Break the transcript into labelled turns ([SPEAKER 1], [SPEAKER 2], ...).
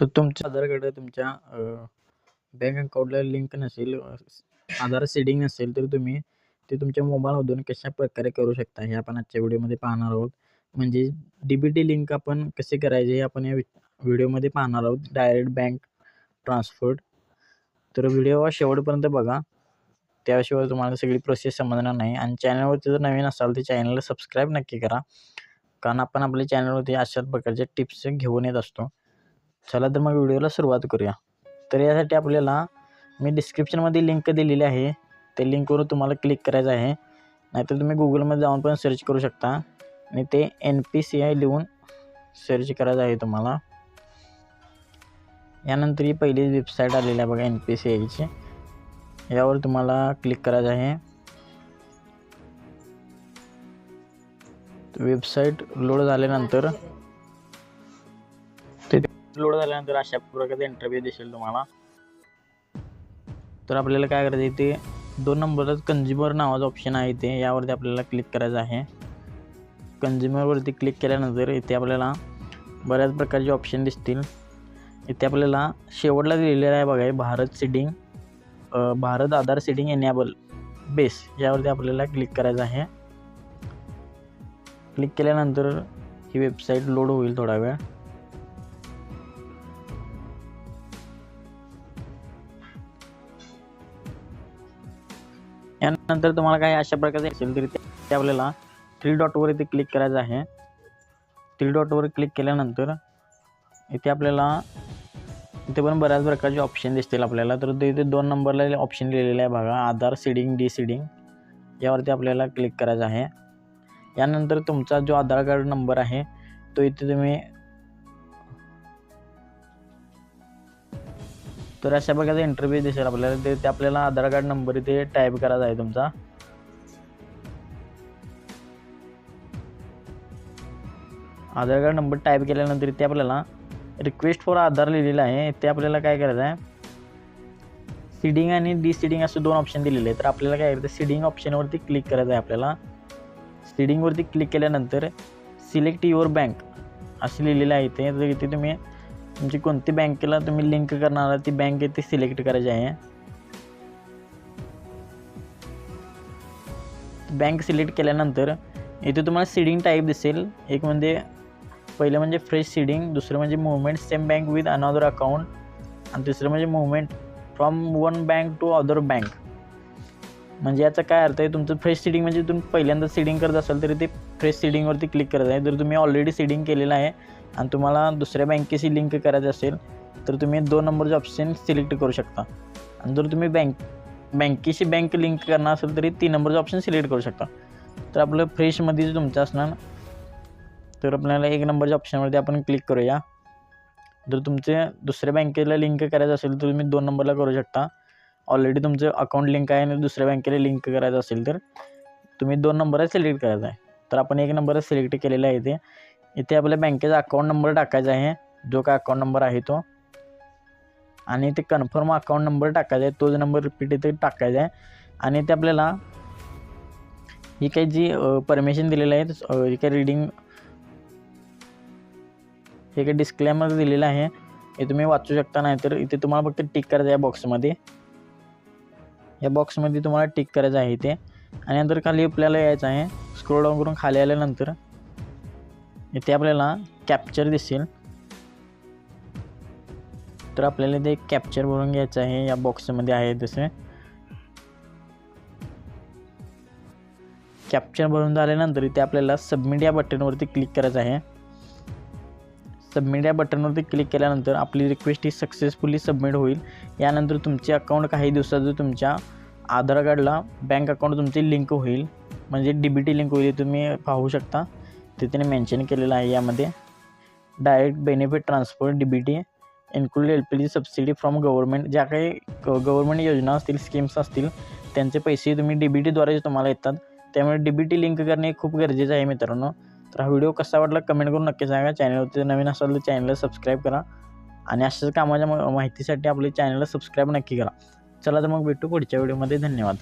[SPEAKER 1] तर तुमच्या आधार कार्ड तुमच्या बँक अकाउंटला लिंक नसेल आधार सेडिंग नसेल तर तुम्ही ते तुमच्या मोबाईलमधून कशा प्रकारे करू शकता हे आपण आजच्या व्हिडिओमध्ये पाहणार आहोत. म्हणजे डी बी टी लिंक आपण कसे करायचे हे आपण या व्हिडिओमध्ये पाहणार आहोत. डायरेक्ट बँक ट्रान्सफर तर व्हिडिओ शेवटपर्यंत बघा. त्याशिवाय तुम्हाला सगळी प्रोसेस समजणार नाही. आणि चॅनलवरती जर नवीन असाल तर चॅनलला सबस्क्राईब नक्की करा. कारण आपण आपल्या चॅनलवरती अशाच प्रकारच्या टिप्स घेऊन येत असतो. चला तर मग व्हिडिओला सुरुवात करूया. तर यासाठी आपल्याला मी डिस्क्रिप्शनमध्ये लिंक दिलेली आहे. त्या लिंकवर तुम्हाला क्लिक करायचं आहे. नाहीतर तुम्ही गुगलमध्ये जाऊन पण सर्च करू शकता. आणि ते एन पी सी आय लिहून सर्च करायचं आहे तुम्हाला. यानंतर ही पहिली वेबसाईट आलेली आहे बघा एन पी सी आयची यावर तुम्हाला क्लिक करायचं आहे. वेबसाईट लोड झाल्यानंतर लोड झाल्यानंतर अशा प्रकारचा इंटरव्ह्यू दिसेल तुम्हाला. तर आपल्याला काय करायचं आहे दोन नंबरच कन्झ्युमर नावाचं ऑप्शन आहे ते. यावरती आपल्याला क्लिक करायचं आहे. कन्झ्युमरवरती क्लिक केल्यानंतर इथे आपल्याला बऱ्याच प्रकारचे ऑप्शन दिसतील. इथे आपल्याला शेवटला दिलेलं आहे बघा Bharat seeding Bharat Aadhaar seeding enable base यावरती आपल्याला क्लिक करायचं आहे. क्लिक केल्यानंतर ही वेबसाईट लोड होईल थोडा वेळ. यानंतर तुम्हाला काही अशा प्रकारचे असेल तरी ते आपल्याला थ्री डॉटवर इथे क्लिक करायचं आहे. थ्री डॉटवर क्लिक केल्यानंतर इथे आपल्याला इथे पण बऱ्याच प्रकारचे ऑप्शन दिसतील आपल्याला. तर ते इथे दोन नंबरला ऑप्शन लिहिलेलं आहे बघा आधार सीडिंग डी सीडिंग यावरती आपल्याला क्लिक करायचं आहे. यानंतर तुमचा जो आधार कार्ड नंबर आहे तो इथे तुम्ही तर अशा प्रकारचा इंटरव्ह्यू दिसेल आपल्याला. ते ते आपल्याला आधार कार्ड नंबर इथे टाईप करायचा आहे तुमचा. आधार कार्ड नंबर टाईप केल्यानंतर इथे आपल्याला रिक्वेस्ट फॉर आधार लिहिलेलं आहे. ते आपल्याला काय करायचं आहे? सीडिंग आणि डी सीडिंग असे दोन ऑप्शन दिलेले आहेत. तर आपल्याला काय करायचं सीडिंग ऑप्शनवरती क्लिक करायचं आहे आपल्याला. सीडिंगवरती क्लिक केल्यानंतर सिलेक्ट युअर बँक असे लिहिलेलं आहे इथे. तर इथे तुम्ही म्हणजे तुमची कोणती बँकेला तुम्ही लिंक करणार ती बँक येथे सिलेक्ट करायची आहे. बँक सिलेक्ट केल्यानंतर इथे तुम्हाला सीडिंग टाईप दिसेल. एक म्हणजे पहिलं म्हणजे फ्रेश सीडिंग दुसरं म्हणजे movement same bank with another account आणि तिसरं म्हणजे movement from one bank to other bank म्हणजे याचा काय अर्थ आहे तुमचं फ्रेश सीडिंग म्हणजे तुम्ही पहिल्यांदा सीडिंग करत असाल तरी ते फ्रेश सीडिंगवरती क्लिक करत आहे. जर तुम्ही ऑलरेडी सीडिंग केलेलं आहे आणि तुम्हाला दुसऱ्या बँकेशी लिंक करायचं असेल तर तुम्ही दोन नंबरचे ऑप्शन सिलेक्ट करू शकता. आणि जर तुम्ही बँक बँकेशी बँक लिंक करणार असेल तरी तीन नंबरचं ऑप्शन सिलेक्ट करू शकता. तर आपलं फ्रेशमध्ये तुमचं असणार तर आपल्याला एक नंबरच्या ऑप्शनवरती आपण क्लिक करूया. जर तुमचे दुसऱ्या बँकेला लिंक करायचं असेल तर तुम्ही दोन नंबरला करू शकता. ऑलरेडी तुमचं अकाउंट लिंक आहे आणि दुसऱ्या बँकेला लिंक करायचं असेल तर तुम्ही दोन नंबर सिलेक्ट करायचा आहे. तर आपण एक नंबर सिलेक्ट केलेला आहे इथे. इथे आपल्या बँकेचा अकाउंट नंबर टाकायचा आहे. जो काय अकाउंट नंबर आहे तो. आणि इथे कन्फर्म अकाउंट नंबर टाकायचा आहे. तोच नंबर रिपीट इथे टाकायचा आहे. आणि इथे आपल्याला ही काही जी परमिशन दिलेलं आहे ही काही रिडिंग हे काही डिस्क्लेमर दिलेलं आहे. हे तुम्ही वाचू शकता नाही तर इथे तुम्हाला फक्त टिक करायचं आहे बॉक्समध्ये या बॉक्समध्ये तुम्हाला टिक करायचं आहे इथे. आणि नंतर खाली आपल्याला यायचं आहे. स्क्रोल डाऊन करून खाली आल्यानंतर इथे आपल्याला कॅप्चर दिसेल. तर आपल्याला ते कॅप्चर भरून घ्यायचं आहे. या बॉक्समध्ये आहे तसे. कॅप्चर भरून झाल्यानंतर इथे आपल्याला सबमिट या बटनवरती क्लिक करायचं आहे. सबमिट या बटनवरती क्लिक केल्यानंतर आपली रिक्वेस्ट ही सक्सेसफुली सबमिट होईल. यानंतर तुमचे अकाउंट काही दिवसात तुमच्या आधार कार्डला बँक अकाउंट तुमचे लिंक होईल. म्हणजे डी बी टी लिंक होईल तुम्ही पाहू शकता. ते त्याने मेन्शन केलेलं आहे यामध्ये. Direct benefit transfer D B T include L P G subsidy from government ज्या काही गव्हर्नमेंट योजना असतील स्कीम्स असतील त्यांचे पैसे तुम्ही डी बी टीद्वारे तुम्हाला येतात त्यामुळे डी बी टी लिंक करणे खूप गरजेचं आहे मित्रांनो. तर हा व्हिडिओ कसा वाटला कमेंट करून नक्की सांगा. चॅनलवरती नवीन असाल तर चॅनलला सबस्क्राईब करा. आणि अशाच कामाच्या माहितीसाठी आपल्या चॅनलला सबस्क्राईब नक्की करा. चला तर मग भेटू पुढच्या व्हिडिओमध्ये धन्यवाद.